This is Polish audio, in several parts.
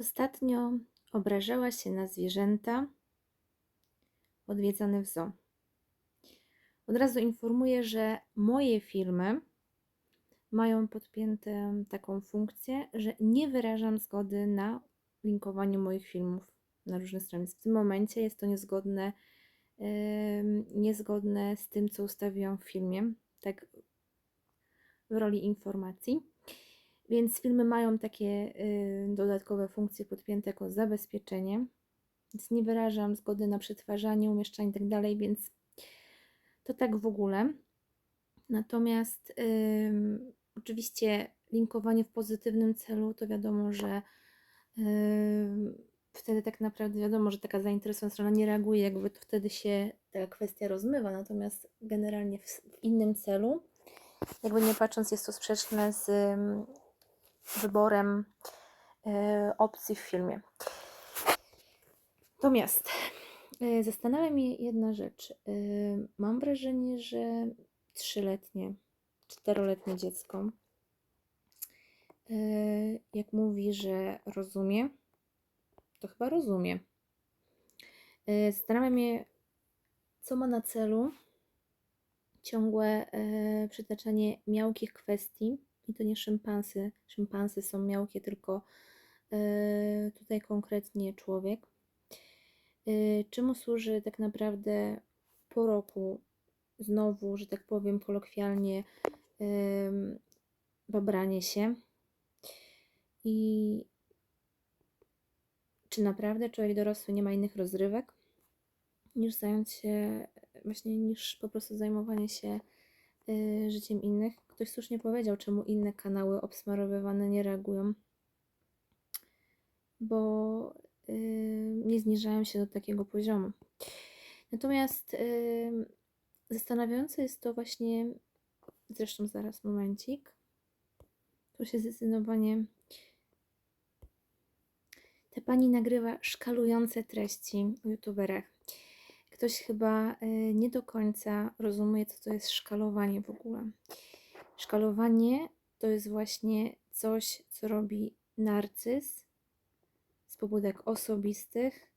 Ostatnio obrażała się na zwierzęta odwiedzane w zoo. Od razu informuję, że moje filmy mają podpiętą taką funkcję, że nie wyrażam zgody na linkowanie moich filmów na różne strony. W tym momencie jest to niezgodne, em, niezgodne z tym, co ustawiłam w filmie, tak w roli informacji. Więc filmy mają takie y, dodatkowe funkcje podpięte jako zabezpieczenie. Więc nie wyrażam zgody na przetwarzanie, umieszczanie itd., więc to tak w ogóle. Natomiast oczywiście linkowanie w pozytywnym celu to wiadomo, że wtedy tak naprawdę wiadomo, że taka zainteresowana strona nie reaguje, jakby to wtedy się ta kwestia rozmywa. Natomiast generalnie w, w innym celu, jakby nie patrząc, jest to sprzeczne z wyborem y, opcji w filmie. Natomiast y, zastanawia mnie jedna rzecz. Y, Mam wrażenie, że trzyletnie, czteroletnie dziecko, jak mówi, że rozumie, to chyba rozumie. Y, Zastanawia mnie, co ma na celu ciągłe przytaczanie miałkich kwestii. I to nie szympansy. Szympansy są miałkie, tylko y, tutaj konkretnie człowiek. Y, Czemu służy tak naprawdę po roku znowu, że tak powiem kolokwialnie, babranie się? I czy naprawdę człowiek dorosły nie ma innych rozrywek niż zająć się, właśnie niż po prostu zajmowanie się y, życiem innych? Ktoś słusznie powiedział, czemu inne kanały obsmarowywane nie reagują, bo y, nie zniżają się do takiego poziomu. Natomiast y, zastanawiające jest to właśnie, zresztą zaraz momencik, tu się zdecydowanie ta pani nagrywa szkalujące treści o youtuberach. Ktoś chyba y, nie do końca rozumie, co to jest szkalowanie w ogóle. Szkalowanie to jest właśnie coś, co robi narcyz z pobudek osobistych,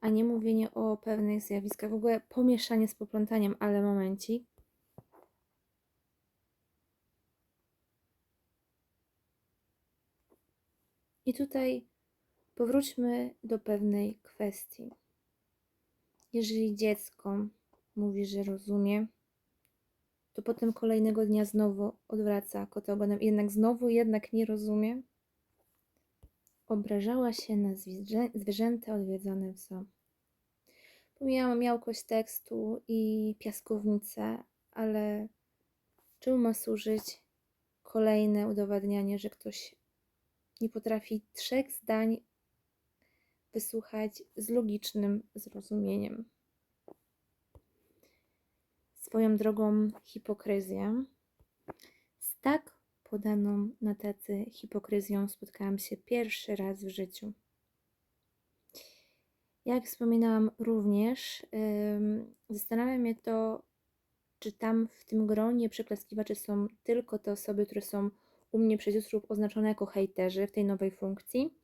a nie mówienie o pewnych zjawiskach. W ogóle pomieszanie z poplątaniem, ale momencik. I tutaj powróćmy do pewnej kwestii. Jeżeli dziecko mówi, że rozumie, to potem kolejnego dnia znowu odwraca kota ogonem, jednak znowu jednak nie rozumie. Obrażała się na zwierzę, zwierzęta odwiedzane w zoo. Pomijałam miałkość tekstu i piaskownicę, ale czemu ma służyć kolejne udowadnianie, że ktoś nie potrafi trzech zdań wysłuchać z logicznym zrozumieniem? Swoją drogą hipokryzję. Z tak podaną na tacy hipokryzją spotkałam się pierwszy raz w życiu. Jak wspominałam również, ym, zastanawia mnie to, czy tam w tym gronie przeklaskiwaczy są tylko te osoby, które są u mnie przez YouTube oznaczone jako hejterzy w tej nowej funkcji,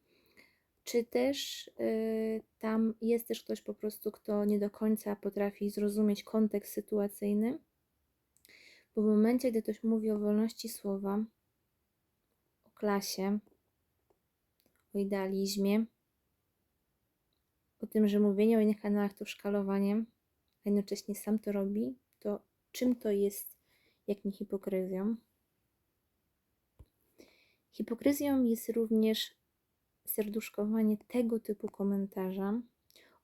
czy też y, tam jest też ktoś po prostu, kto nie do końca potrafi zrozumieć kontekst sytuacyjny, bo w momencie, gdy ktoś mówi o wolności słowa, o klasie, o idealizmie, o tym, że mówienie o innych kanałach to szkalowanie, a jednocześnie sam to robi, to czym to jest, jak nie hipokryzją? Hipokryzją jest również serduszkowanie tego typu komentarza.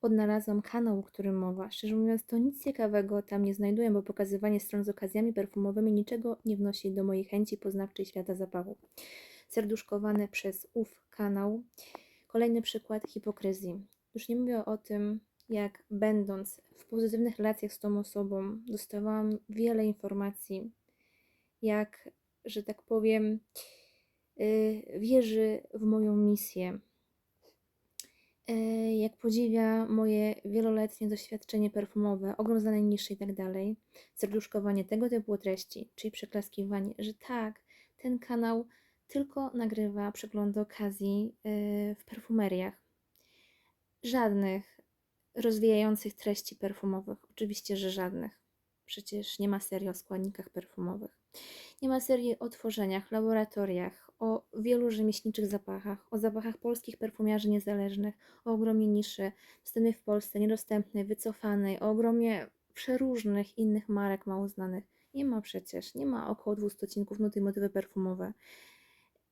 Odnalazłam kanał, którym mowa. Szczerze mówiąc, to nic ciekawego tam nie znajduję, bo pokazywanie stron z okazjami perfumowymi niczego nie wnosi do mojej chęci poznawczej świata zapachu. Serduszkowane przez ów kanał. Kolejny przykład hipokryzji. Już nie mówię o tym, jak będąc w pozytywnych relacjach z tą osobą, dostawałam wiele informacji, jak, że tak powiem, wierzy w moją misję, y, jak podziwia moje wieloletnie doświadczenie perfumowe, ogrom zadań niższy i tak serduszkowanie tego typu treści, czyli przeklaskiwanie, że tak, ten kanał tylko nagrywa przeglądy okazji yy, w perfumeriach. Żadnych rozwijających treści perfumowych. Oczywiście, że żadnych. Przecież nie ma serii o składnikach perfumowych. Nie ma serii o tworzeniach, laboratoriach, o wielu rzemieślniczych zapachach, o zapachach polskich perfumiarzy niezależnych, o ogromie niszy dostępnej w Polsce, niedostępnej, wycofanej, o ogromie przeróżnych innych marek mało znanych. Nie ma przecież, nie ma około 200 odcinków nuty i motywy perfumowe.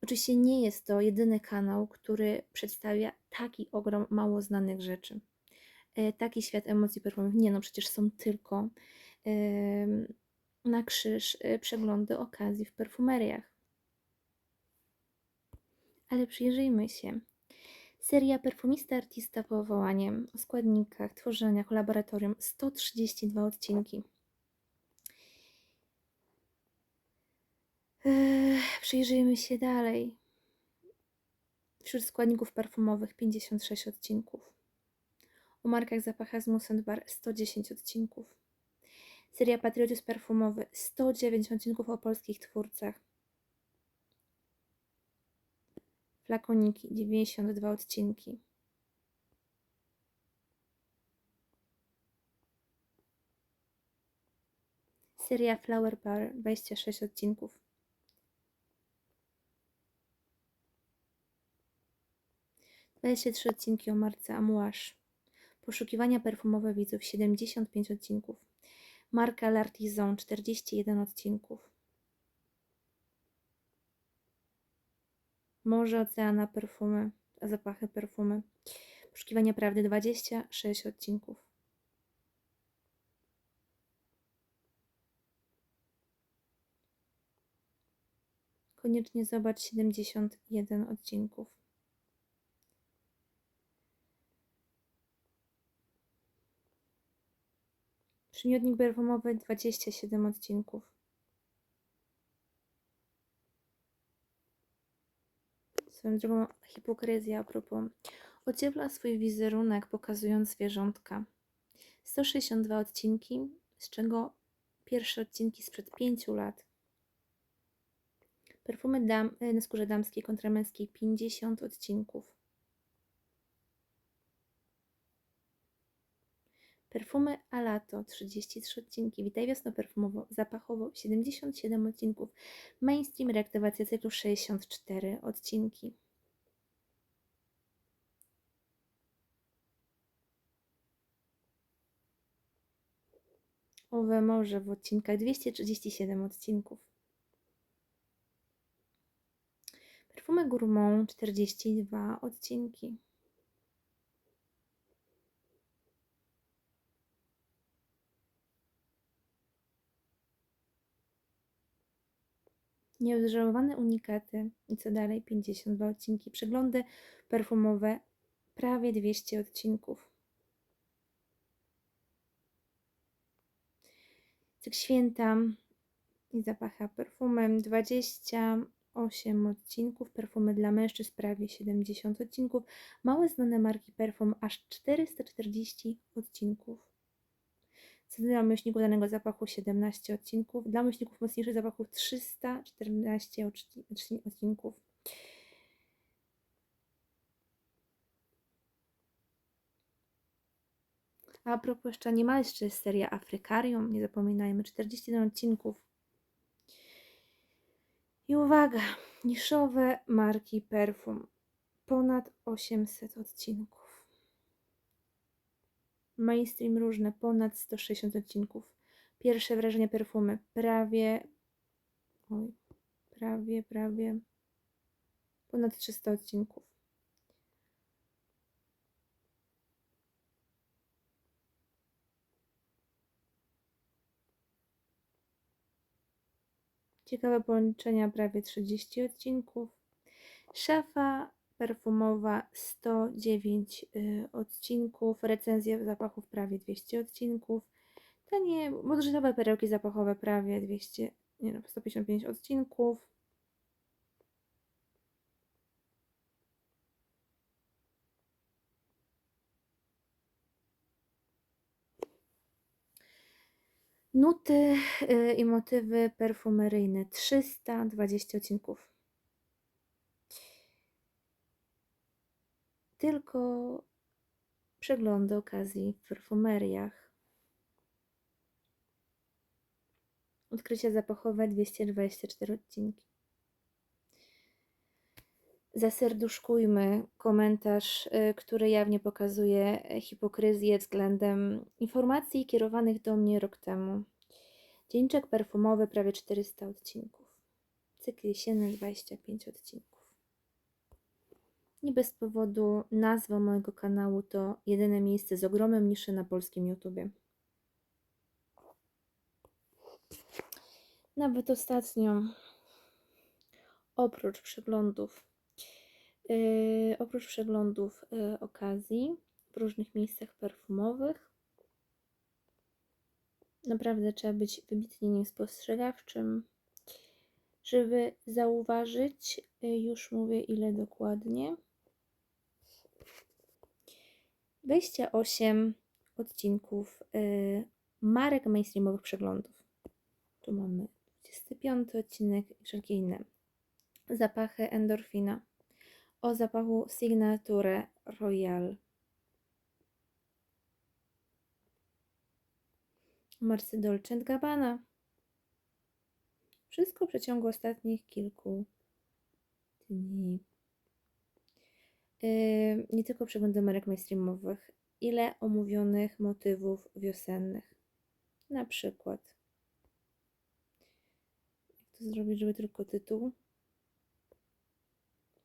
Oczywiście nie jest to jedyny kanał, który przedstawia taki ogrom mało znanych rzeczy. E, taki świat emocji perfumowych. Nie no, przecież są tylko na krzyż e, przeglądy okazji w perfumeriach. Ale przyjrzyjmy się. Seria Perfumista Artista Powołaniem o składnikach, tworzeniach, laboratorium 132 odcinki. Eee, przyjrzyjmy się dalej. Wśród składników perfumowych 56 odcinków. O markach zapachach z Mussenbar 110 odcinków. Seria Patriotyzm Perfumowy 109 odcinków o polskich twórcach. Flakoniki 92 odcinki. Seria Flower Bar 26 odcinków. Dwadzieścia trzy odcinki o marce Amouage. Poszukiwania perfumowe widzów 75 odcinków. Marka L'Artisan 41 odcinków. Morze, oceana, perfumy, zapachy, perfumy. Poszukiwania prawdy 26 odcinków. Koniecznie zobacz 71 odcinków. Przymiotnik perfumowy 27 odcinków. Swoją drogą hipokryzja a propos. Ociepla swój wizerunek pokazując zwierzątka. 162 odcinki, z czego pierwsze odcinki sprzed 5 lat. Perfumy dam, na skórze damskiej kontra męskiej 50 odcinków. Perfumy Alato 33 odcinki, Witaj wiosno perfumowo, zapachowo 77 odcinków, Mainstream reaktywacja cyklu 64 odcinki. Owe morze w odcinkach 237 odcinków. Perfumy Gourmand 42 odcinki. Nieodżałowane unikaty i co dalej 52 odcinki. Przeglądy perfumowe prawie 200 odcinków. Cykl święta i zapacha perfumem 28 odcinków, perfumy dla mężczyzn prawie 70 odcinków, małe znane marki perfum aż 440 odcinków. Co dla danego zapachu 17 odcinków, dla myślników mocniejszych zapachów 314 odcinków. A propos jeszcze nie ma jeszcze jest seria Afrykarium, nie zapominajmy, 41 odcinków. I uwaga, niszowe marki perfum, ponad 800 odcinków mainstream różne, ponad 160 odcinków. Pierwsze wrażenie perfumy, prawie, oj, prawie, prawie, ponad 300 odcinków. Ciekawe połączenia, prawie 30 odcinków. Szafa perfumowa 109 y, odcinków, recenzje zapachów prawie 200 odcinków, tanie budżetowe perełki zapachowe prawie 200, nie no, 155 odcinków. Nuty y, i motywy perfumeryjne 320 odcinków. Tylko przeglądy okazji w perfumeriach. Odkrycia zapachowe 224 odcinki. Zaserduszkujmy komentarz, y, który jawnie pokazuje hipokryzję względem informacji kierowanych do mnie rok temu. Dzienniczek perfumowy prawie 400 odcinków. Cykl jesienny 25 odcinków. Nie bez powodu nazwa mojego kanału to jedyne miejsce z ogromem niszy na polskim YouTubie. Nawet ostatnio, oprócz przeglądów, yy, oprócz przeglądów yy, okazji w różnych miejscach perfumowych, naprawdę trzeba być wybitnie niespostrzegawczym, żeby zauważyć, yy, już mówię ile dokładnie, 28 odcinków yy, marek mainstreamowych przeglądów. Tu mamy 25 odcinek i wszelkie inne. Zapachy endorfina. O zapachu Signature Royal. Marcy Dolce Gabbana. Wszystko w przeciągu ostatnich kilku dni. Yy, nie tylko przeglądy marek mainstreamowych. Ile omówionych motywów wiosennych. Na przykład jak to zrobić, żeby tylko tytuł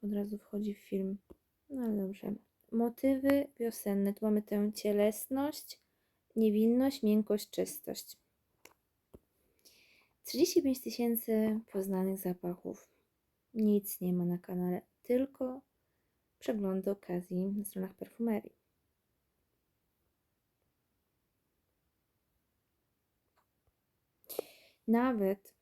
od razu wchodzi w film. No ale dobrze. Motywy wiosenne. Tu mamy tę cielesność, niewinność, miękkość, czystość. 35 tysięcy poznanych zapachów. Nic nie ma na kanale, tylko przeglądy okazji na stronach perfumerii. Nawet